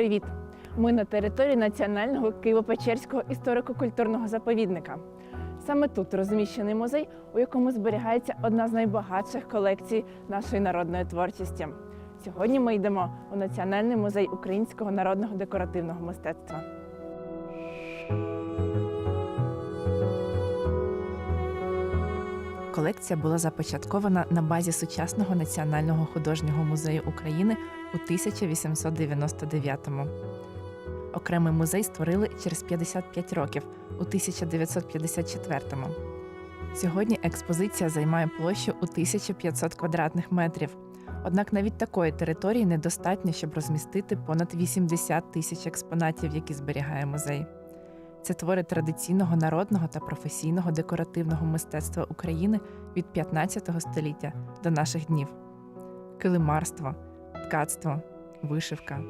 Привіт! Ми на території Національного Києво-Печерського історико-культурного заповідника. Саме тут розміщений музей, у якому зберігається одна з найбагатших колекцій нашої народної творчості. Сьогодні ми йдемо у Національний музей українського народного декоративного мистецтва. Колекція була започаткована на базі сучасного національного художнього музею України у 1899-му. Окремий музей створили через 55 років у 1954-му. Сьогодні експозиція займає площу у 1500 квадратних метрів. Однак навіть такої території недостатньо, щоб розмістити понад 80 тисяч експонатів, які зберігає музей. Це твори традиційного народного та професійного декоративного мистецтва України від 15 століття до наших днів: килимарство, ткацтво, вишивка,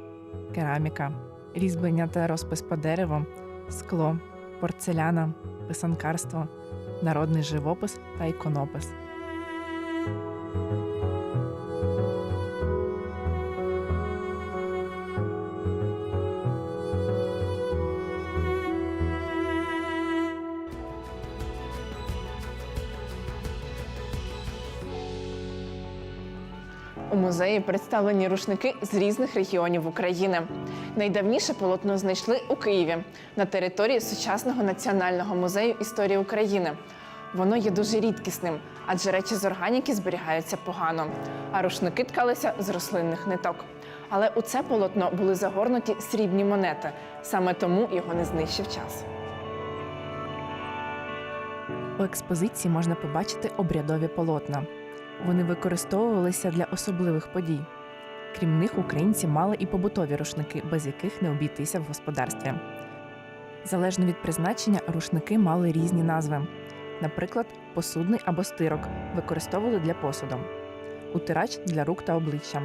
кераміка, різьблення та розпис по дереву, скло, порцеляна, писанкарство, народний живопис та іконопис. У музеї представлені рушники з різних регіонів України. Найдавніше полотно знайшли у Києві на території сучасного національного музею історії України. Воно є дуже рідкісним, адже речі з органіки зберігаються погано, а рушники ткалися з рослинних ниток. Але у це полотно були загорнуті срібні монети. Саме тому його не знищив час. У експозиції можна побачити обрядові полотна. Вони використовувалися для особливих подій. Крім них, українці мали і побутові рушники, без яких не обійтися в господарстві. Залежно від призначення, рушники мали різні назви. Наприклад, посудний або стирок використовували для посуду, утирач для рук та обличчя.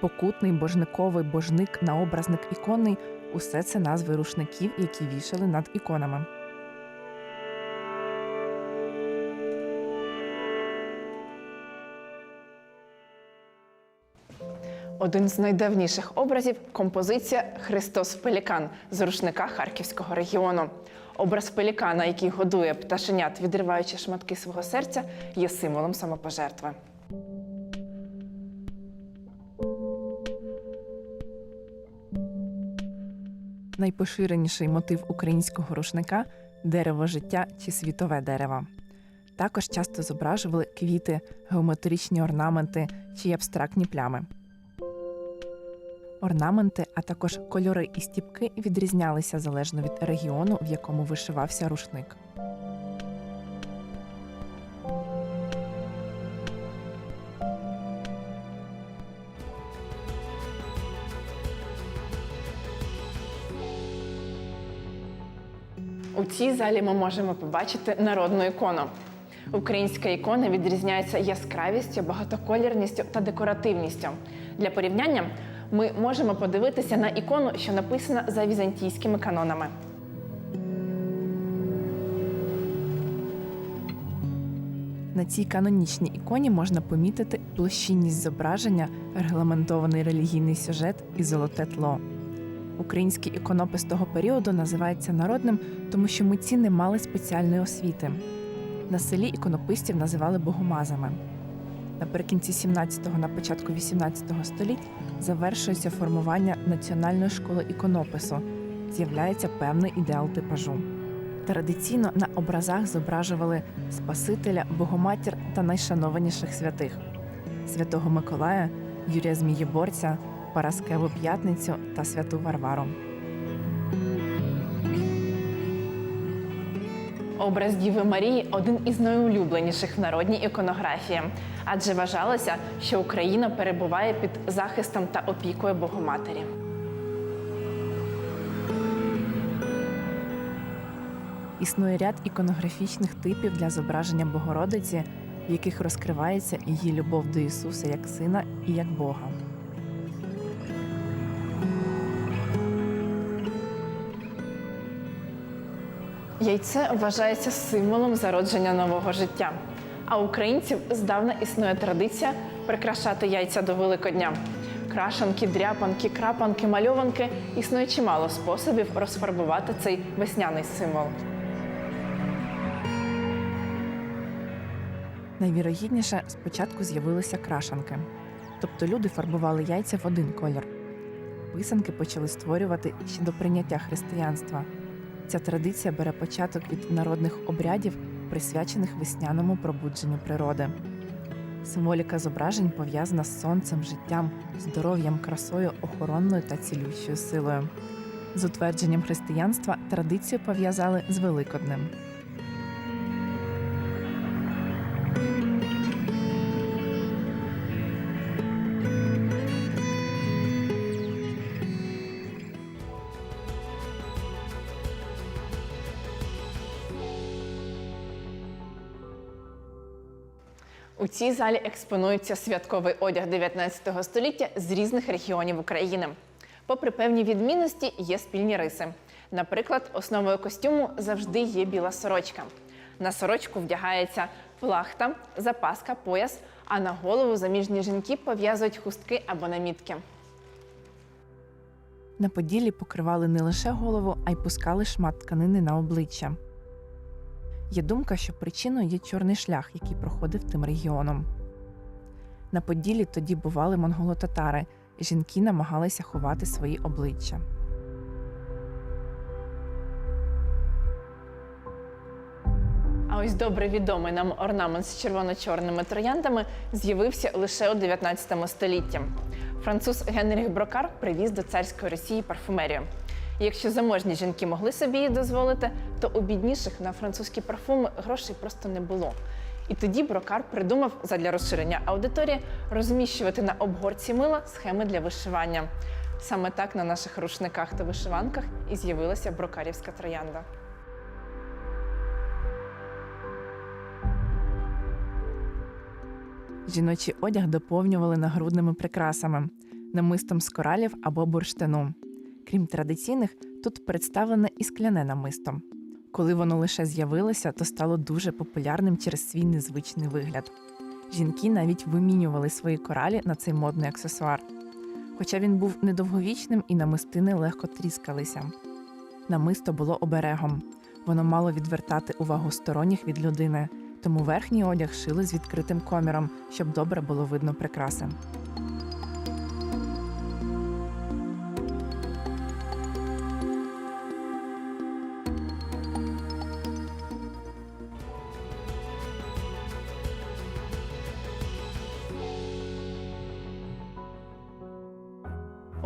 Покутний, божниковий, божник, наобразник, іконний усе це назви рушників, які вішали над іконами. Один з найдавніших образів композиція Христос Пелікан з рушника Харківського регіону. Образ пелікана, який годує пташенят, відриваючи шматки свого серця, є символом самопожертви. Найпоширеніший мотив українського рушника дерево життя чи світове дерево. Також часто зображували квіти, геометричні орнаменти чи абстрактні плями. Орнаменти, а також кольори і стіпки відрізнялися залежно від регіону, в якому вишивався рушник. У цій залі ми можемо побачити народну ікону. Українська ікона відрізняється яскравістю, багатоколірністю та декоративністю. Для порівняння ми можемо подивитися на ікону, що написана за візантійськими канонами. На цій канонічній іконі можна помітити площинність зображення, регламентований релігійний сюжет і золоте тло. Український іконопис того періоду називається народним, тому що митці не мали спеціальної освіти. На селі іконописців називали богомазами. Наприкінці 17-го, на початку 18-го століть завершується формування національної школи іконопису. З'являється певний ідеал типажу. Традиційно на образах зображували Спасителя, Богоматір та найшанованіших святих святого Миколая, Юрія Змієборця, Параскеву П'ятницю та святу Варвару. Образ Діви Марії один із найулюбленіших в народній іконографії, адже вважалося, що Україна перебуває під захистом та опікою Богоматері. Існує ряд іконографічних типів для зображення Богородиці, в яких розкривається її любов до Ісуса як Сина і як Бога. Яйце вважається символом зародження нового життя. А українців здавна існує традиція прикрашати яйця до Великодня. крашанки, дряпанки, крапанки, мальованки існує чимало способів розфарбувати цей весняний символ. Найвірогідніше спочатку з'явилися крашанки, тобто люди фарбували яйця в один колір. Писанки почали створювати ще до прийняття християнства. Ця традиція бере початок від народних обрядів, присвячених весняному пробудженню природи. Символіка зображень пов'язана з сонцем, життям, здоров'ям, красою, охоронною та цілющою силою. З утвердженням християнства традицію пов'язали з Великоднем. Цій залі експонується святковий одяг 19 століття з різних регіонів України. Попри певні відмінності, є спільні риси. Наприклад, основою костюму завжди є біла сорочка. На сорочку вдягається плахта, запаска, пояс, а на голову заміжні жінки пов'язують хустки або намітки. На поділі покривали не лише голову, а й пускали шмат тканини на обличчя. Є думка, що причиною є чорний шлях, який проходив тим регіоном. На Поділлі тоді бували монголо-татари, жінки намагалися ховати свої обличчя. А ось добре відомий нам орнамент з червоно-чорними трояндами з'явився лише у 19 столітті. Француз Генріх Брокар привіз до царської Росії парфумерію. Якщо заможні жінки могли собі її дозволити, то у бідніших на французькі парфуми грошей просто не було. І тоді брокар придумав задля розширення аудиторії розміщувати на обгорці мила схеми для вишивання. Саме так на наших рушниках та вишиванках і з'явилася брокарівська троянда. Жіночий одяг доповнювали нагрудними прикрасами, намистом з коралів або бурштину. Крім традиційних, тут представлене і скляне намисто. Коли воно лише з'явилося, то стало дуже популярним через свій незвичний вигляд. Жінки навіть вимінювали свої коралі на цей модний аксесуар. Хоча він був недовговічним і намистини легко тріскалися. Намисто було оберегом. Воно мало відвертати увагу сторонніх від людини, тому верхній одяг шили з відкритим коміром, щоб добре було видно прикраси.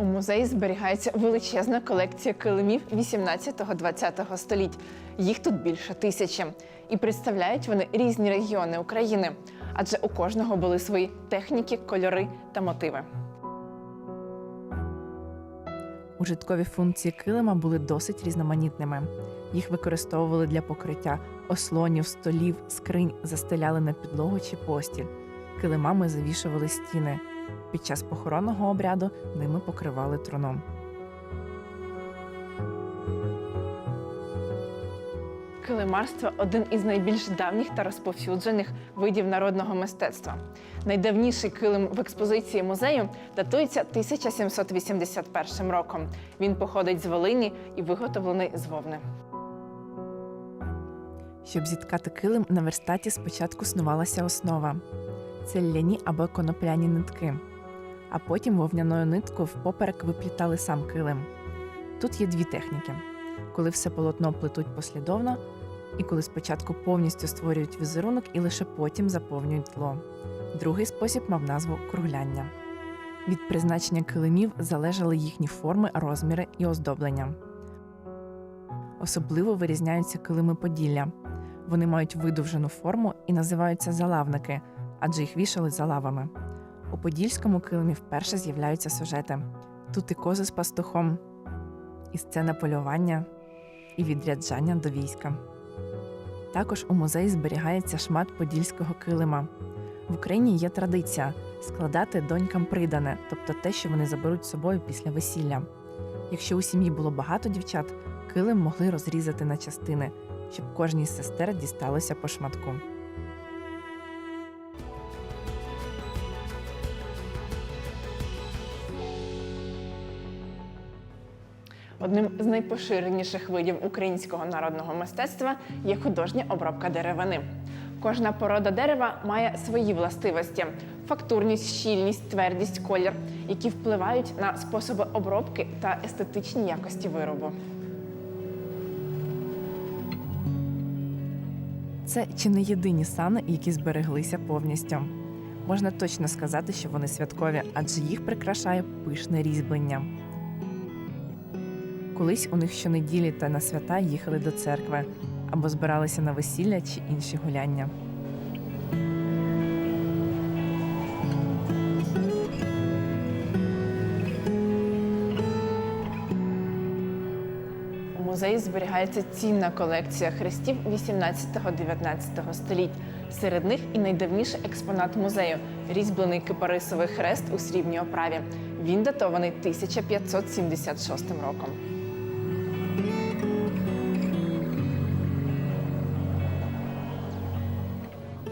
У музеї зберігається величезна колекція килимів 18-20 століть. Їх тут більше тисячі. І представляють вони різні регіони України, адже у кожного були свої техніки, кольори та мотиви. Ужиткові функції килима були досить різноманітними. Їх використовували для покриття ослонів, столів, скринь, застеляли на підлогу чи постіль. Килимами завішували стіни. Під час похоронного обряду ними покривали труном. Килимарство один із найбільш давніх та розповсюджених видів народного мистецтва. Найдавніший килим в експозиції музею датується 1781 роком. Він походить з Волині і виготовлений з вовни. Щоб зіткати килим, на верстаті спочатку снувалася основа це ляні або конопляні нитки, а потім вовняною ниткою впоперек виплітали сам килим. Тут є дві техніки: коли все полотно плетуть послідовно, і коли спочатку повністю створюють візерунок і лише потім заповнюють тло. Другий спосіб мав назву кругляння. Від призначення килимів залежали їхні форми, розміри і оздоблення. Особливо вирізняються килими Поділля. Вони мають видовжену форму і називаються залавники, адже їх вішали за лавами. У подільському килимі вперше з'являються сюжети. Тут і кози з пастухом, і сцена полювання, і відряджання до війська. Також у музеї зберігається шмат подільського килима. В Україні є традиція складати донькам придане, тобто те, що вони заберуть з собою після весілля. Якщо у сім'ї було багато дівчат, килим могли розрізати на частини, щоб кожній з сестер дісталося по шматку. Одним з найпоширеніших видів українського народного мистецтва є художня обробка деревини. Кожна порода дерева має свої властивості: фактурність, щільність, твердість, колір, які впливають на способи обробки та естетичні якості виробу. Це чи не єдині сани, які збереглися повністю. Можна точно сказати, що вони святкові, адже їх прикрашає пишне різьблення. Колись у них щонеділі та на свята їхали до церкви або збиралися на весілля чи інші гуляння. У музеї зберігається цінна колекція хрестів 18-19 століть. Серед них і найдавніший експонат музею різьблений кипарисовий хрест у срібній оправі. Він датований 1576 роком.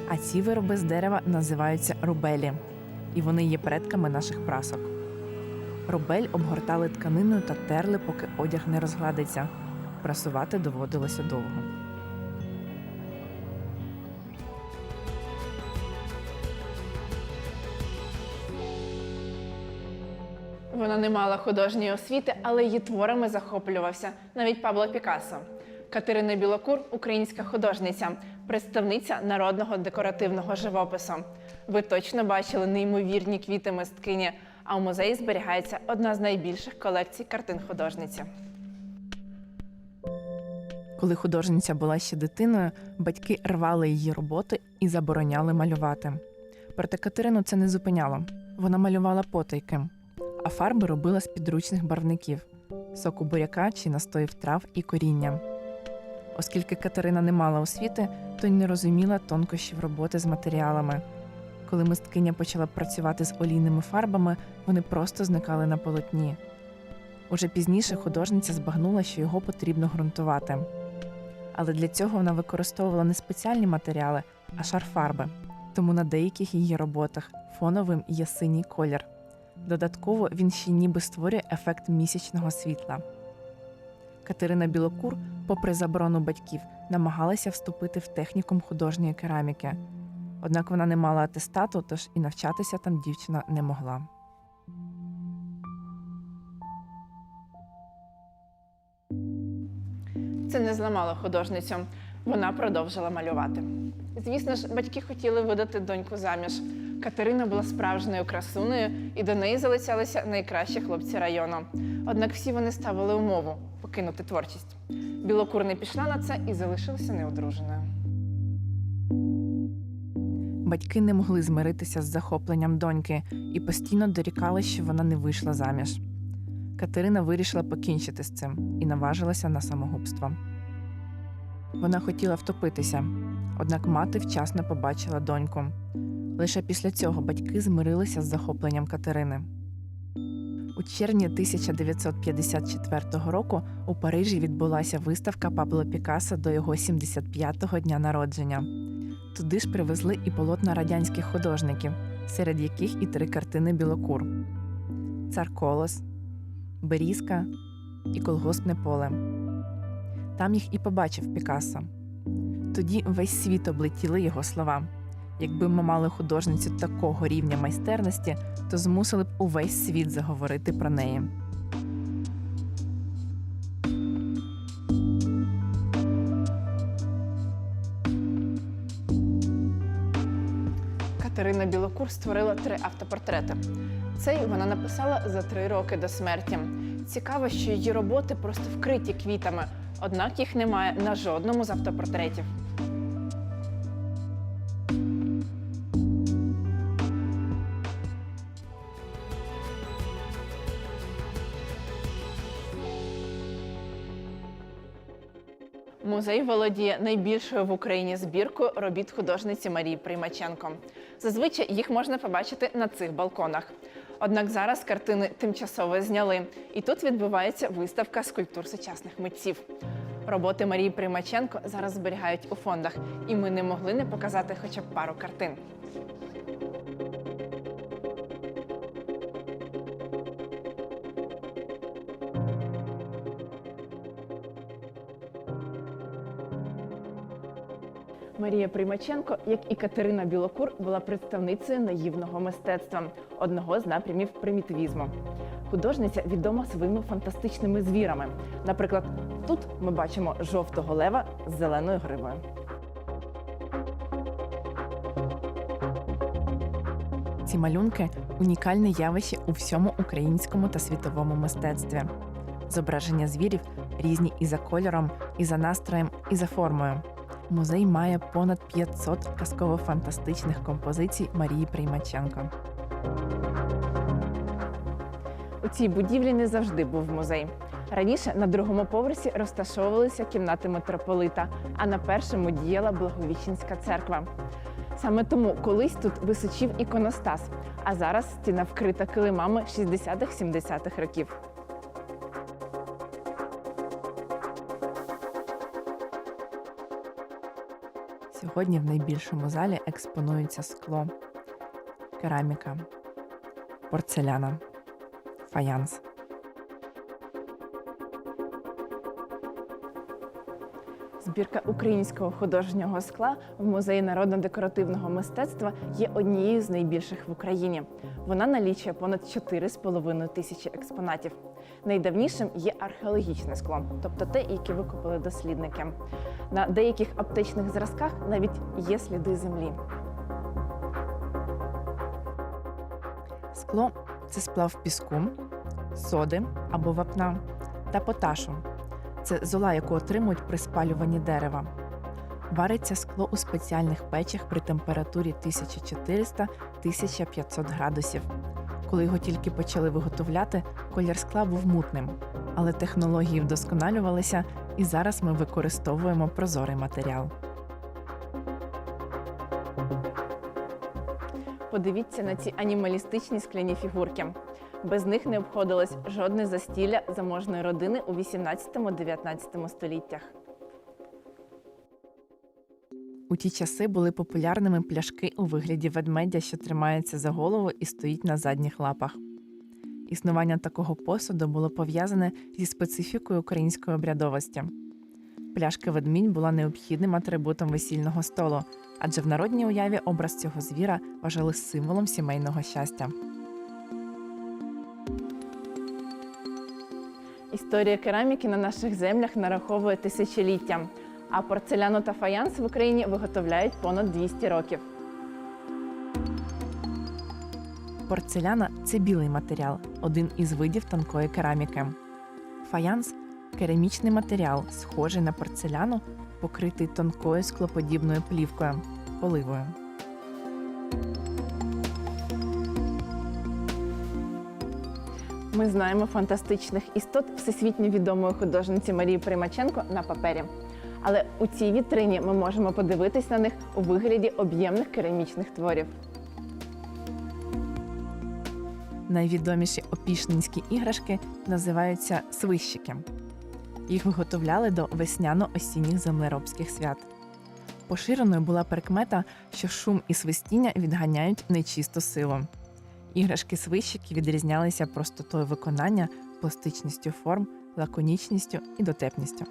А ці вироби з дерева називаються рубелі, і вони є предками наших прасок. Рубель обгортали тканиною та терли, поки одяг не розгладиться. Прасувати доводилося довго. Вона не мала художньої освіти, але її творами захоплювався навіть Пабло Пікассо. Катерина Білокур українська художниця, представниця народного декоративного живопису. Ви точно бачили неймовірні квіти мисткині, а у музеї зберігається одна з найбільших колекцій картин художниці. Коли художниця була ще дитиною, батьки рвали її роботи і забороняли малювати. Проте Катерину це не зупиняло. Вона малювала потайки, а фарби робила з підручних барвників соку буряка чи настоїв трав і коріння. Оскільки Катерина не мала освіти, то й не розуміла тонкощів роботи з матеріалами. Коли мисткиня почала працювати з олійними фарбами, вони просто зникали на полотні. Уже пізніше художниця збагнула, що його потрібно ґрунтувати. Але для цього вона використовувала не спеціальні матеріали, а шар фарби. Тому на деяких її роботах фоновим є синій колір. Додатково він ще ніби створює ефект місячного світла. Катерина Білокур, попри заборону батьків, намагалася вступити в технікум художньої кераміки. Однак вона не мала атестату, тож і навчатися там дівчина не могла. Це не зламало художницю. Вона продовжила малювати. Звісно ж, батьки хотіли видати доньку заміж. Катерина була справжньою красунею, і до неї залицялися найкращі хлопці району. Однак всі вони ставили умову покинути творчість. Білокур не пішла на це і залишилася неодруженою. Батьки не могли змиритися з захопленням доньки і постійно дорікали, що вона не вийшла заміж. Катерина вирішила покінчити з цим і наважилася на самогубство. Вона хотіла втопитися, однак мати вчасно побачила доньку. Лише після цього батьки змирилися з захопленням Катерини. У червні 1954 року у Парижі відбулася виставка Пабло Пікассо до його 75-го дня народження. Туди ж привезли і полотна радянських художників, серед яких і три картини Білокур: Цар Колос, Берізка і Колгоспне поле. Там їх і побачив Пікассо. Тоді весь світ облетіли його слова. Якби ми мали художницю такого рівня майстерності, то змусили б увесь світ заговорити про неї. Катерина Білокур створила три автопортрети. Цей вона написала за три роки до смерті. Цікаво, що її роботи просто вкриті квітами, однак їх немає на жодному з автопортретів. Музей володіє найбільшою в Україні збіркою робіт художниці Марії Приймаченко. Зазвичай їх можна побачити на цих балконах. Однак зараз картини тимчасово зняли, і тут відбувається виставка скульптур сучасних митців. Роботи Марії Приймаченко зараз зберігають у фондах, і ми не могли не показати хоча б пару картин. Марія Примаченко, як і Катерина Білокур, була представницею наївного мистецтва, одного з напрямів примітивізму. Художниця відома своїми фантастичними звірами. Наприклад, тут ми бачимо жовтого лева з зеленою гривою. Ці малюнки унікальне явище у всьому українському та світовому мистецтві. Зображення звірів різні і за кольором, і за настроєм, і за формою. Музей має понад 500 казково-фантастичних композицій Марії Приймаченко. У цій будівлі не завжди був музей. Раніше на другому поверсі розташовувалися кімнати митрополита, а на першому діяла Благовіщенська церква. Саме тому колись тут височив іконостас, а зараз стіна вкрита килимами 60-70-х років. Сьогодні в найбільшому залі експонується скло, кераміка, порцеляна, фаянс. Збірка українського художнього скла в музеї народно-декоративного мистецтва є однією з найбільших в Україні. Вона налічує понад 4,5 тисячі експонатів. Найдавнішим є археологічне скло, тобто те, яке викопали дослідники. На деяких аптечних зразках навіть є сліди землі. Скло це сплав піску, соди або вапна та поташу. Це зола, яку отримують при спалюванні дерева. Вариться скло у спеціальних печах при температурі 1400-1500 градусів. Коли його тільки почали виготовляти, колір скла був мутним, але технології вдосконалювалися, і зараз ми використовуємо прозорий матеріал. Подивіться на ці анімалістичні скляні фігурки. Без них не обходилось жодне застілля заможної родини у 18-19 століттях. У ті часи були популярними пляшки у вигляді ведмедя, що тримається за голову і стоїть на задніх лапах. Існування такого посуду було пов'язане зі специфікою української обрядовості. Пляшка ведмідь була необхідним атрибутом весільного столу, адже в народній уяві образ цього звіра вважали символом сімейного щастя. Історія кераміки на наших землях нараховує тисячоліття, а порцеляну та фаянс в Україні виготовляють понад 200 років. Порцеляна це білий матеріал, один із видів тонкої кераміки. Фаянс керамічний матеріал, схожий на порцеляну, покритий тонкою склоподібною плівкою поливою. Ми знаємо фантастичних істот всесвітньо відомої художниці Марії Примаченко на папері. Але у цій вітрині ми можемо подивитись на них у вигляді об'ємних керамічних творів. Найвідоміші опішненські іграшки називаються свищики. Їх виготовляли до весняно-осінніх землеробських свят. Поширеною була прикмета, що шум і свистіння відганяють нечисту силу. Іграшки свищики відрізнялися простотою виконання, пластичністю форм, лаконічністю і дотепністю.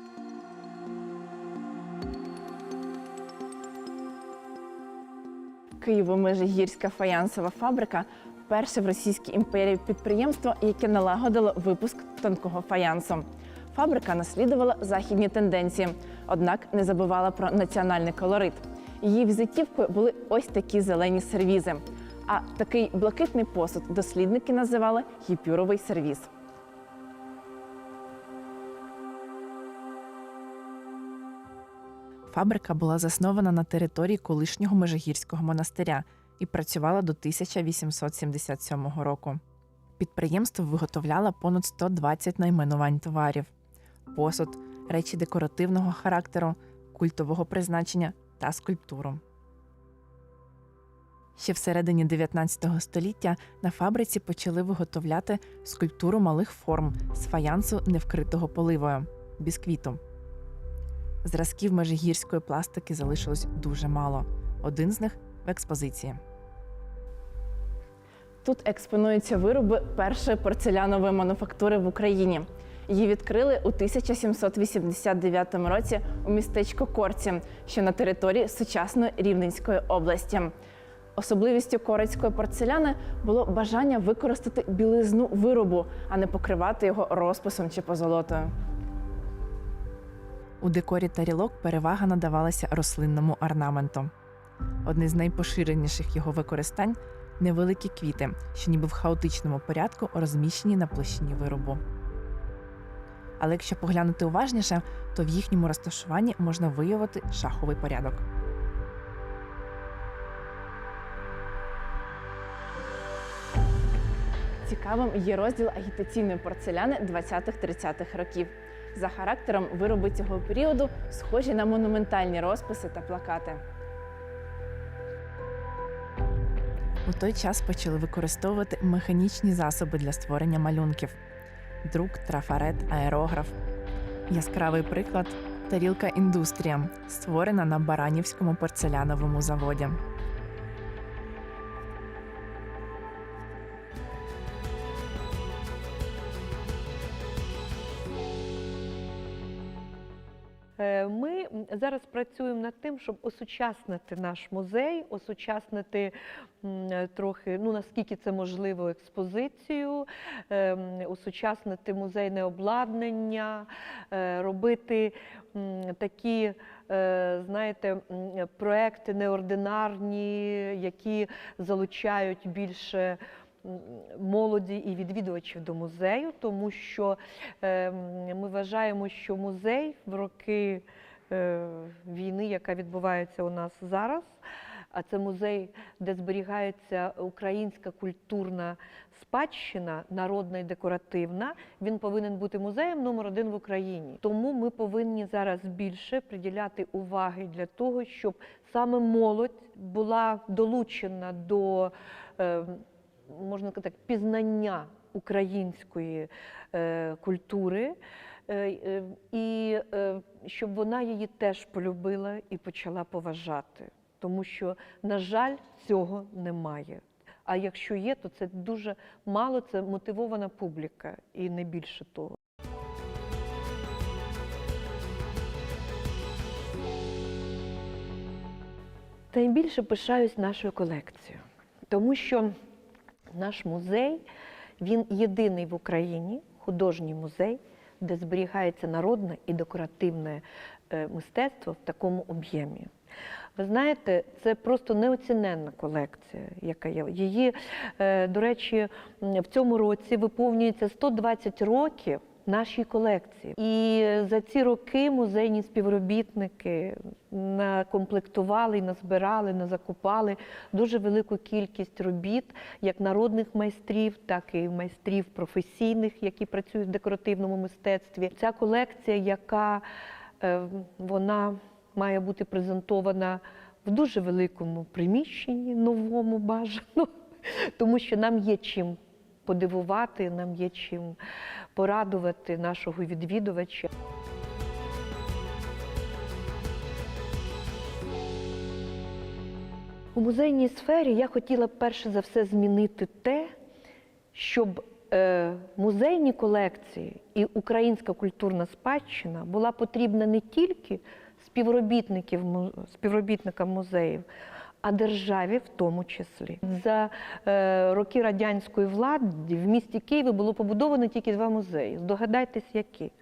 Києво-Межигірська фаянсова фабрика перше в Російській імперії підприємство, яке налагодило випуск тонкого фаянсу. Фабрика наслідувала західні тенденції, однак не забувала про національний колорит. Її візитівкою були ось такі зелені сервізи. А такий блакитний посуд дослідники називали гіпюровий сервіз. Фабрика була заснована на території колишнього Межигірського монастиря і працювала до 1877 року. Підприємство виготовляло понад 120 найменувань товарів: посуд, речі декоративного характеру, культового призначення та скульптуру. Ще всередині 19 століття на фабриці почали виготовляти скульптуру малих форм з фаянсу невкритого поливою бісквіту. Зразків межигірської пластики залишилось дуже мало. Один з них в експозиції. Тут експонуються вироби першої порцелянової мануфактури в Україні. Її відкрили у 1789 році у містечку Корці, що на території сучасної Рівненської області. Особливістю корецької порцеляни було бажання використати білизну виробу, а не покривати його розписом чи позолотою. У декорі тарілок перевага надавалася рослинному орнаменту. Одне з найпоширеніших його використань невеликі квіти, що ніби в хаотичному порядку розміщені на площині виробу. Але якщо поглянути уважніше, то в їхньому розташуванні можна виявити шаховий порядок. Цікавим є розділ агітаційної порцеляни 20-30-х років. За характером вироби цього періоду схожі на монументальні розписи та плакати. У той час почали використовувати механічні засоби для створення малюнків: друк, трафарет, аерограф. Яскравий приклад тарілка індустрія, створена на Баранівському порцеляновому заводі. Зараз працюємо над тим, щоб осучаснити наш музей, осучаснити трохи, ну наскільки це можливо, експозицію, е, осучаснити музейне обладнання, е, робити такі, е, знаєте, проекти неординарні, які залучають більше. Молоді і відвідувачів до музею, тому що е, ми вважаємо, що музей в роки війни, яка відбувається у нас зараз, а це музей, де зберігається українська культурна спадщина, народна і декоративна. Він повинен бути музеєм номер один в Україні. Тому ми повинні зараз більше приділяти уваги для того, щоб саме молодь була долучена до. е, Можна так, пізнання української е, культури, е, е, і е, щоб вона її теж полюбила і почала поважати. Тому що, на жаль, цього немає. А якщо є, то це дуже мало, це мотивована публіка і не більше того. Та й більше пишаюсь нашою колекцією, тому що наш музей він єдиний в Україні художній музей, де зберігається народне і декоративне е, мистецтво в такому об'ємі. Ви знаєте, це просто неоціненна колекція, яка є. Її, е, до речі, в цьому році виповнюється 120 років нашій колекції. І за ці роки музейні співробітники накомплектували, назбирали, назакупали дуже велику кількість робіт, як народних майстрів, так і майстрів професійних, які працюють в декоративному мистецтві. Ця колекція, яка е, вона має бути презентована в дуже великому приміщенні, новому бажано, тому що нам є чим подивувати, нам є чим порадувати нашого відвідувача. У музейній сфері я хотіла перше за все змінити те, щоб е, музейні колекції і українська культурна спадщина була потрібна не тільки співробітників, співробітникам музеїв, а державі в тому числі. За е, роки радянської влади в місті Києві було побудовано тільки два музеї. Здогадайтесь, які?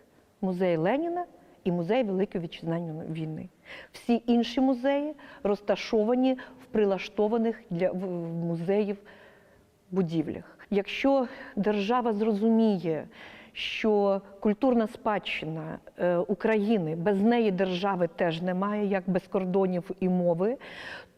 Музей Леніна і музей Великої вітчизняної війни. Всі інші музеї розташовані в прилаштованих для музеїв будівлях. Якщо держава зрозуміє, що культурна спадщина е, України без неї держави теж немає, як без кордонів і мови.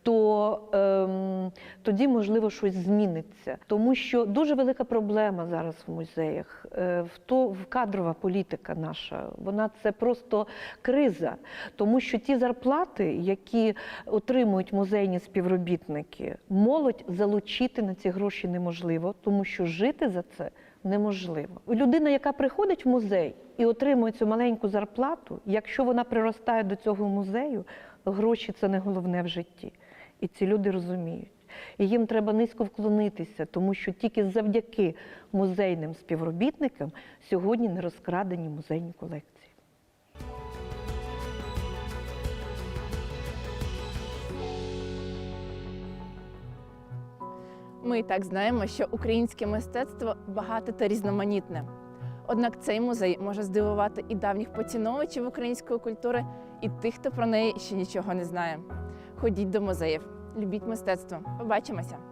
То ем, тоді можливо щось зміниться, тому що дуже велика проблема зараз в музеях. Е, в то в кадрова політика наша, вона це просто криза, тому що ті зарплати, які отримують музейні співробітники, молодь залучити на ці гроші неможливо, тому що жити за це неможливо. Людина, яка приходить в музей і отримує цю маленьку зарплату, якщо вона приростає до цього музею, гроші це не головне в житті. І ці люди розуміють. І їм треба низько вклонитися, тому що тільки завдяки музейним співробітникам сьогодні не розкрадені музейні колекції. Ми і так знаємо, що українське мистецтво багате та різноманітне. Однак цей музей може здивувати і давніх поціновувачів української культури, і тих, хто про неї ще нічого не знає. Ходіть до музеїв, любіть мистецтво. Побачимося!